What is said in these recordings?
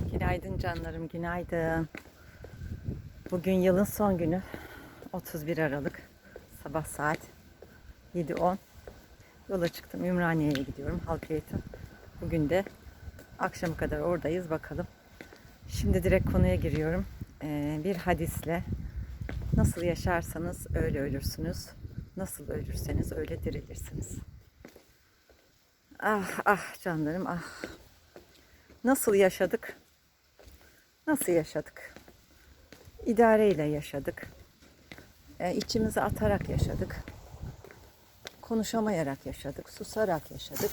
Günaydın canlarım, günaydın. Bugün yılın son günü. 31 Aralık. Sabah saat 7.10. Yola çıktım. Ümraniye'ye gidiyorum. Halk eğitim. Bugün de akşama kadar oradayız. Bakalım. Şimdi direkt konuya giriyorum. Ee, bir hadisle nasıl yaşarsanız öyle ölürsünüz. Nasıl ölürseniz öyle dirilirsiniz. Ah ah canlarım ah. Nasıl yaşadık? Nasıl yaşadık? İdareyle yaşadık. E, içimize atarak yaşadık. Konuşamayarak yaşadık. Susarak yaşadık.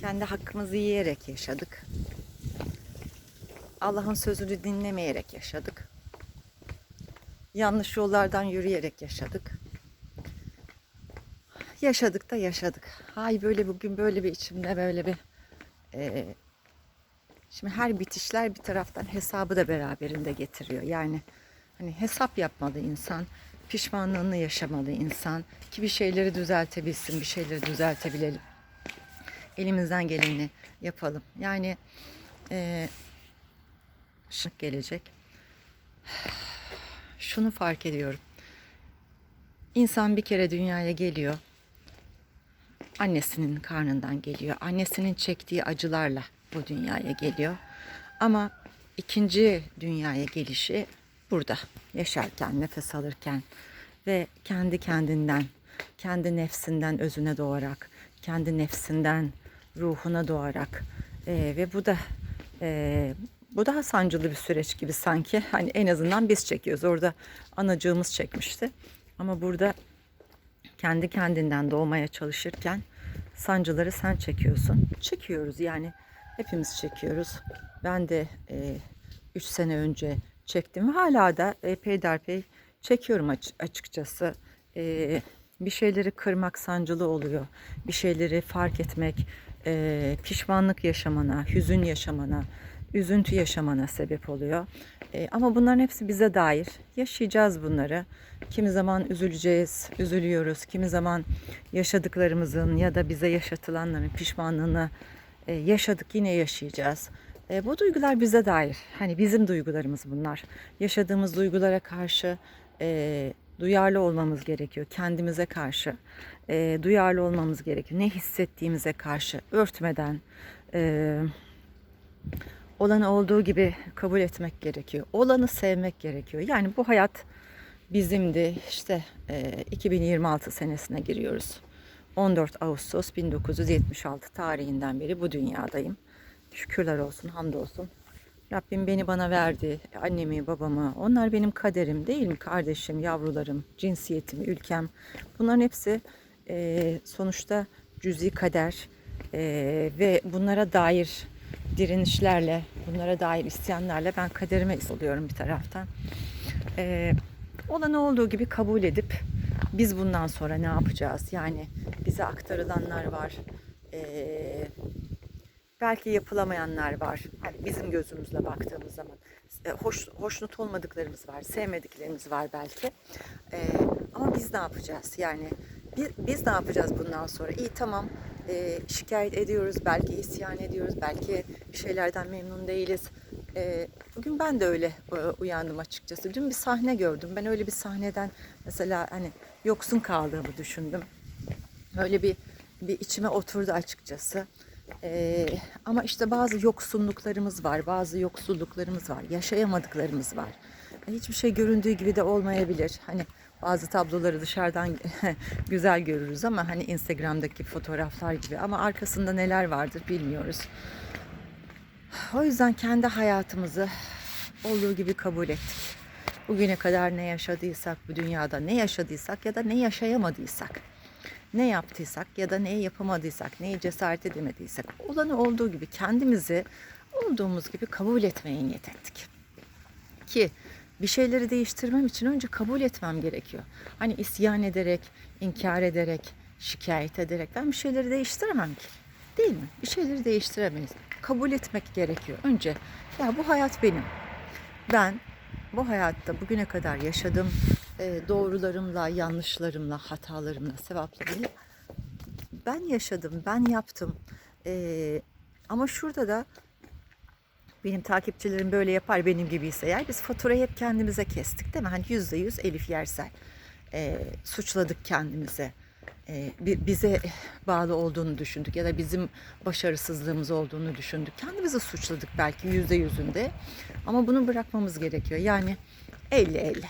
Kendi hakkımızı yiyerek yaşadık. Allah'ın sözünü dinlemeyerek yaşadık. Yanlış yollardan yürüyerek yaşadık. Yaşadık da yaşadık. Hay böyle bugün böyle bir içimde böyle bir e, Şimdi her bitişler bir taraftan hesabı da beraberinde getiriyor. Yani hani hesap yapmalı insan, pişmanlığını yaşamalı insan ki bir şeyleri düzeltebilsin, bir şeyleri düzeltebilelim. Elimizden geleni yapalım. Yani e, şık gelecek. Şunu fark ediyorum. İnsan bir kere dünyaya geliyor. Annesinin karnından geliyor. Annesinin çektiği acılarla bu dünyaya geliyor. Ama ikinci dünyaya gelişi burada. Yaşarken, nefes alırken ve kendi kendinden, kendi nefsinden özüne doğarak, kendi nefsinden ruhuna doğarak e, ve bu da e, bu daha sancılı bir süreç gibi sanki. Hani en azından biz çekiyoruz. Orada anacığımız çekmişti. Ama burada kendi kendinden doğmaya çalışırken sancıları sen çekiyorsun. Çekiyoruz yani hepimiz çekiyoruz. Ben de 3 sene önce çektim ve hala da e, peyderpey çekiyorum aç- açıkçası. E, bir şeyleri kırmak sancılı oluyor. Bir şeyleri fark etmek, e, pişmanlık yaşamana, hüzün yaşamana, üzüntü yaşamana sebep oluyor. E, ama bunların hepsi bize dair. Yaşayacağız bunları. Kimi zaman üzüleceğiz, üzülüyoruz. Kimi zaman yaşadıklarımızın ya da bize yaşatılanların pişmanlığını e, yaşadık yine yaşayacağız. E, bu duygular bize dair. Hani bizim duygularımız bunlar. Yaşadığımız duygulara karşı e, duyarlı olmamız gerekiyor. Kendimize karşı e, duyarlı olmamız gerekiyor. Ne hissettiğimize karşı örtmeden, e, olanı olduğu gibi kabul etmek gerekiyor. Olanı sevmek gerekiyor. Yani bu hayat bizimdi. İşte e, 2026 senesine giriyoruz. 14 Ağustos 1976 tarihinden beri bu dünyadayım. Şükürler olsun, hamdolsun. Rabbim beni bana verdi. Annemi, babamı. Onlar benim kaderim değil mi? Kardeşim, yavrularım, cinsiyetim, ülkem. Bunların hepsi e, sonuçta cüzi kader e, ve bunlara dair direnişlerle, bunlara dair isyanlarla ben kaderime oluyorum bir taraftan. E, olanı olduğu gibi kabul edip biz bundan sonra ne yapacağız? Yani bize aktarılanlar var. Ee, belki yapılamayanlar var. Hani bizim gözümüzle baktığımız zaman hoş, hoşnut olmadıklarımız var, sevmediklerimiz var belki. Ee, ama biz ne yapacağız? Yani biz, biz ne yapacağız bundan sonra? İyi tamam e, şikayet ediyoruz, belki isyan ediyoruz, belki bir şeylerden memnun değiliz. E, bugün ben de öyle e, uyandım açıkçası. Dün bir sahne gördüm. Ben öyle bir sahneden mesela hani yoksun kaldığımı düşündüm. Öyle bir bir içime oturdu açıkçası. Ee, ama işte bazı yoksunluklarımız var, bazı yoksulluklarımız var, yaşayamadıklarımız var. Hiçbir şey göründüğü gibi de olmayabilir. Hani bazı tabloları dışarıdan güzel görürüz ama hani Instagram'daki fotoğraflar gibi ama arkasında neler vardır bilmiyoruz. O yüzden kendi hayatımızı olduğu gibi kabul ettik. Bugüne kadar ne yaşadıysak bu dünyada ne yaşadıysak ya da ne yaşayamadıysak ne yaptıysak ya da neyi yapamadıysak, neyi cesaret edemediysek olanı olduğu gibi kendimizi olduğumuz gibi kabul etmeye niyet ettik. Ki bir şeyleri değiştirmem için önce kabul etmem gerekiyor. Hani isyan ederek, inkar ederek, şikayet ederek ben bir şeyleri değiştiremem ki. Değil mi? Bir şeyleri değiştiremeyiz. Kabul etmek gerekiyor. Önce ya bu hayat benim. Ben bu hayatta bugüne kadar yaşadım e, doğrularımla, yanlışlarımla, hatalarımla, sevaplarımla ben yaşadım, ben yaptım. E, Ama şurada da benim takipçilerim böyle yapar benim gibiyse eğer biz faturayı hep kendimize kestik değil mi? Hani yüzde yüz Elif Yersel e, suçladık kendimize. E, bi- bize bağlı olduğunu düşündük ya da bizim başarısızlığımız olduğunu düşündük. Kendimizi suçladık belki yüzde yüzünde ama bunu bırakmamız gerekiyor. Yani 50-50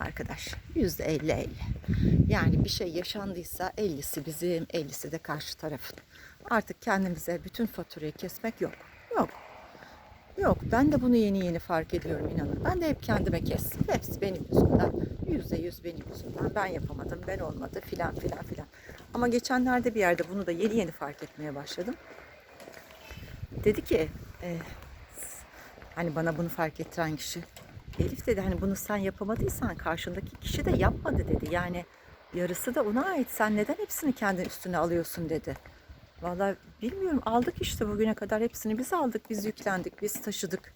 arkadaş yüzde 50-50 yani bir şey yaşandıysa 50'si bizim 50'si de karşı tarafın. Artık kendimize bütün faturayı kesmek yok. Yok. Yok ben de bunu yeni yeni fark ediyorum inanın. Ben de hep kendime kestim. Hepsi benim yüzümden. Yüzde yüz benim yüzümden. Ben yapamadım, ben olmadı filan filan filan. Ama geçenlerde bir yerde bunu da yeni yeni fark etmeye başladım. Dedi ki e, hani bana bunu fark ettiren kişi Elif dedi hani bunu sen yapamadıysan karşındaki kişi de yapmadı dedi. Yani yarısı da ona ait. Sen neden hepsini kendin üstüne alıyorsun dedi. Vallahi bilmiyorum aldık işte bugüne kadar hepsini biz aldık, biz yüklendik, biz taşıdık.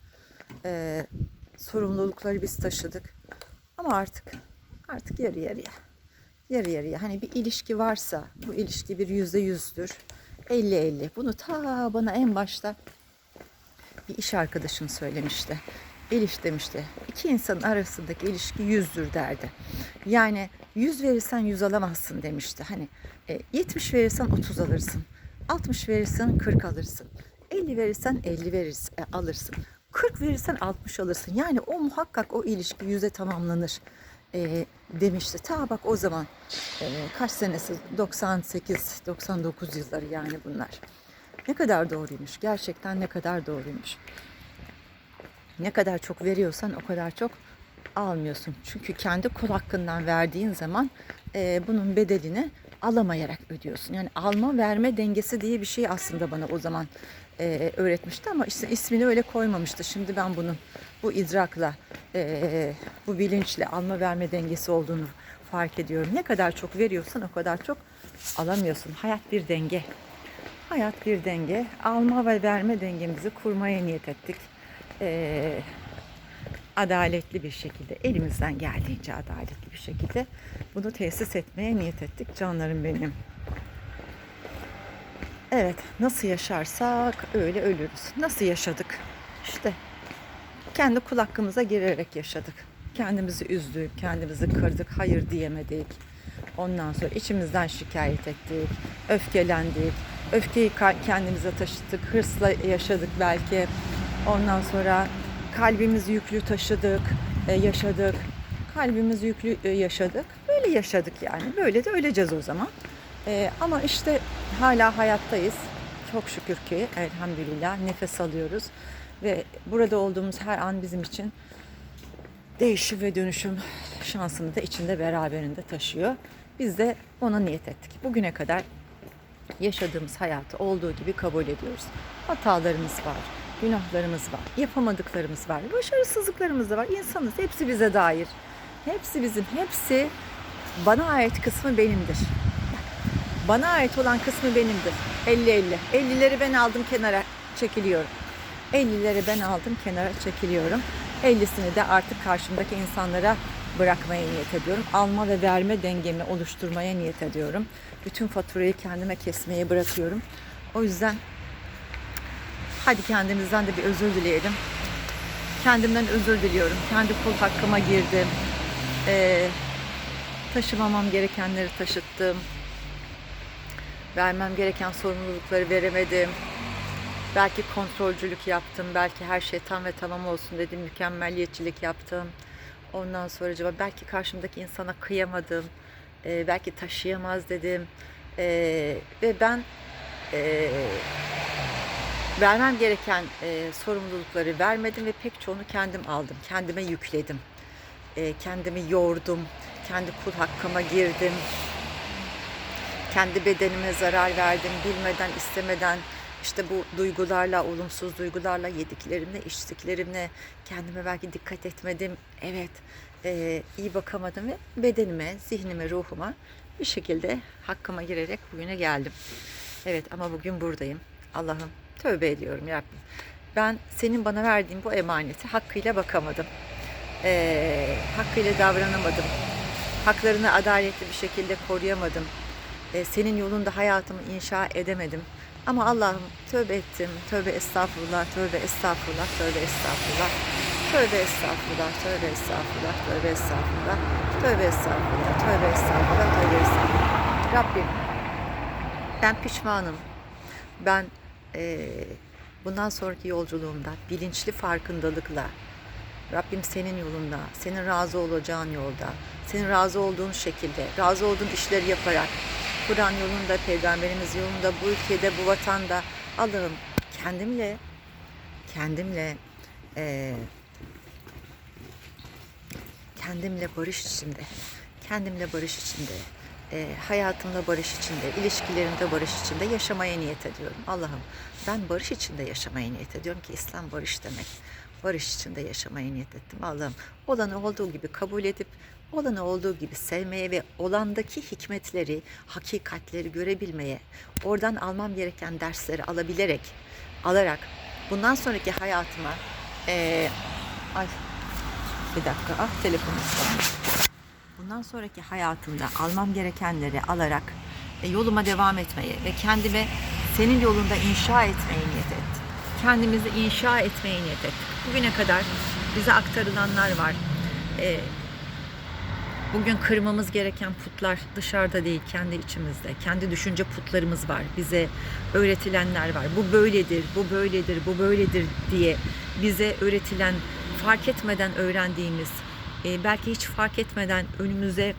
Ee, sorumlulukları biz taşıdık. Ama artık artık yarı yarıya. Yarı yarıya. Hani bir ilişki varsa bu ilişki bir yüzde yüzdür. 50-50. Bunu ta bana en başta bir iş arkadaşım söylemişti. Elif demişti. İki insanın arasındaki ilişki yüzdür derdi. Yani yüz verirsen yüz alamazsın demişti. Hani e, 70 verirsen 30 alırsın. 60 verirsen 40 alırsın. 50 verirsen 50 verirsin, e, alırsın. 40 verirsen 60 alırsın. Yani o muhakkak o ilişki yüze tamamlanır e, demişti. Ta bak o zaman e, kaç senesi 98 99 yılları yani bunlar. Ne kadar doğruymuş. Gerçekten ne kadar doğruymuş. Ne kadar çok veriyorsan o kadar çok almıyorsun. Çünkü kendi kul hakkından verdiğin zaman e, bunun bedelini alamayarak ödüyorsun. Yani alma verme dengesi diye bir şey aslında bana o zaman e, öğretmişti ama işte ismini öyle koymamıştı. Şimdi ben bunun bu idrakla, e, bu bilinçle alma verme dengesi olduğunu fark ediyorum. Ne kadar çok veriyorsan o kadar çok alamıyorsun. Hayat bir denge. Hayat bir denge. Alma ve verme dengemizi kurmaya niyet ettik. Ee, adaletli bir şekilde, elimizden geldiğince adaletli bir şekilde bunu tesis etmeye niyet ettik canlarım benim. Evet, nasıl yaşarsak öyle ölürüz. Nasıl yaşadık? İşte kendi kul hakkımıza girerek yaşadık. Kendimizi üzdük, kendimizi kırdık, hayır diyemedik. Ondan sonra içimizden şikayet ettik, öfkelendik. Öfkeyi kendimize taşıdık, hırsla yaşadık belki. Ondan sonra kalbimizi yüklü taşıdık, e, yaşadık. Kalbimizi yüklü e, yaşadık. Böyle yaşadık yani. Böyle de öleceğiz o zaman. E, ama işte hala hayattayız. Çok şükür ki elhamdülillah nefes alıyoruz. Ve burada olduğumuz her an bizim için değişim ve dönüşüm şansını da içinde beraberinde taşıyor. Biz de ona niyet ettik. Bugüne kadar yaşadığımız hayatı olduğu gibi kabul ediyoruz. Hatalarımız var, günahlarımız var, yapamadıklarımız var, başarısızlıklarımız da var. İnsanız, hepsi bize dair. Hepsi bizim, hepsi bana ait kısmı benimdir. Bana ait olan kısmı benimdir. 50-50. 50'leri ben aldım kenara çekiliyorum. 50'leri ben aldım kenara çekiliyorum. 50'sini de artık karşımdaki insanlara bırakmaya niyet ediyorum. Alma ve verme dengemi oluşturmaya niyet ediyorum. Bütün faturayı kendime kesmeye bırakıyorum. O yüzden hadi kendimizden de bir özür dileyelim. Kendimden özür diliyorum. Kendi kul hakkıma girdim. Ee, taşımamam gerekenleri taşıttım. Vermem gereken sorumlulukları veremedim. Belki kontrolcülük yaptım. Belki her şey tam ve tamam olsun dedim. Mükemmelliyetçilik yaptım. Ondan sonra acaba belki karşımdaki insana kıyamadım. Ee, belki taşıyamaz dedim. Ee, ve ben e, vermem gereken e, sorumlulukları vermedim ve pek çoğunu kendim aldım. Kendime yükledim. Ee, kendimi yordum. Kendi kul hakkıma girdim kendi bedenime zarar verdim bilmeden istemeden işte bu duygularla olumsuz duygularla yediklerimle içtiklerimle kendime belki dikkat etmedim evet e, iyi bakamadım ve bedenime zihnime ruhuma bir şekilde hakkıma girerek bugüne geldim evet ama bugün buradayım Allah'ım tövbe ediyorum Rabbim. ben senin bana verdiğin bu emaneti hakkıyla bakamadım e, hakkıyla davranamadım haklarını adaletli bir şekilde koruyamadım. E, senin yolunda hayatımı inşa edemedim. Ama Allah'ım tövbe ettim, tövbe estağfurullah, tövbe estağfurullah, tövbe estağfurullah. Tövbe estağfurullah, tövbe estağfurullah, tövbe estağfurullah, tövbe estağfurullah, tövbe estağfurullah, tövbe estağfurullah. Rabbim ben pişmanım. Ben eee, bundan sonraki yolculuğumda bilinçli farkındalıkla Rabbim senin yolunda, senin razı olacağın yolda, senin razı olduğun şekilde, razı olduğun işleri yaparak, Kur'an yolunda, Peygamberimiz yolunda, bu ülkede, bu vatanda Allah'ım kendimle, kendimle eee, kendimle barış içinde, kendimle barış içinde, e, hayatımla barış içinde, ilişkilerimde barış içinde yaşamaya niyet ediyorum. Allah'ım ben barış içinde yaşamaya niyet ediyorum ki İslam barış demek. Barış içinde yaşamaya niyet ettim. Allah'ım olanı olduğu gibi kabul edip olanı olduğu gibi sevmeye ve olandaki hikmetleri, hakikatleri görebilmeye, oradan almam gereken dersleri alabilerek, alarak bundan sonraki hayatıma e, ay bir dakika ah telefonum. Bundan sonraki hayatımda almam gerekenleri alarak e, yoluma devam etmeye ve kendime senin yolunda inşa etmeye niyet ettim. Kendimizi inşa etmeye niyet ettik. Bugüne kadar bize aktarılanlar var. E, Bugün kırmamız gereken putlar dışarıda değil, kendi içimizde. Kendi düşünce putlarımız var. Bize öğretilenler var. Bu böyledir, bu böyledir, bu böyledir diye bize öğretilen, fark etmeden öğrendiğimiz, e, belki hiç fark etmeden önümüze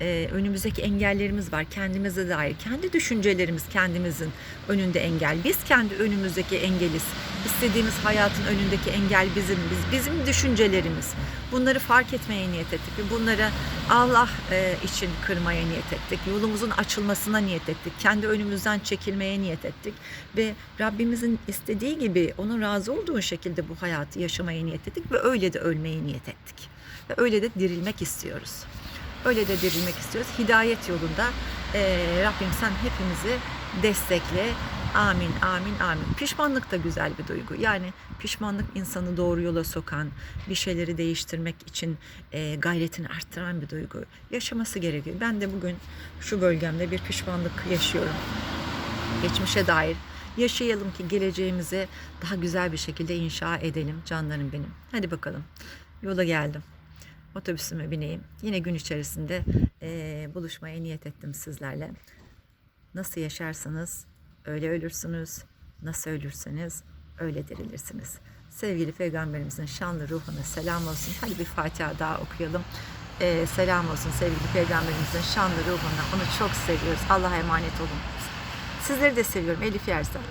e, önümüzdeki engellerimiz var kendimize dair. Kendi düşüncelerimiz kendimizin önünde engel. Biz kendi önümüzdeki engeliz. İstediğimiz hayatın önündeki engel bizim. Biz bizim düşüncelerimiz. Bunları fark etmeye niyet ettik ve bunları Allah e, için kırmaya niyet ettik. Yolumuzun açılmasına niyet ettik. Kendi önümüzden çekilmeye niyet ettik ve Rabbimizin istediği gibi onun razı olduğu şekilde bu hayatı yaşamaya niyet ettik ve öyle de ölmeye niyet ettik. Öyle de dirilmek istiyoruz. Öyle de dirilmek istiyoruz. Hidayet yolunda eee, Rabbim sen hepimizi destekle. Amin, amin, amin. Pişmanlık da güzel bir duygu. Yani pişmanlık insanı doğru yola sokan, bir şeyleri değiştirmek için eee, gayretini arttıran bir duygu. Yaşaması gerekiyor. Ben de bugün şu bölgemde bir pişmanlık yaşıyorum. Geçmişe dair. Yaşayalım ki geleceğimizi daha güzel bir şekilde inşa edelim canlarım benim. Hadi bakalım. Yola geldim otobüsüme bineyim. Yine gün içerisinde eee, buluşmaya niyet ettim sizlerle. Nasıl yaşarsanız öyle ölürsünüz. Nasıl ölürseniz öyle dirilirsiniz. Sevgili Peygamberimizin şanlı ruhuna selam olsun. Hadi bir Fatiha daha okuyalım. Eee, selam olsun sevgili Peygamberimizin şanlı ruhuna. Onu çok seviyoruz. Allah'a emanet olun. Sizleri de seviyorum. Elif Yersel.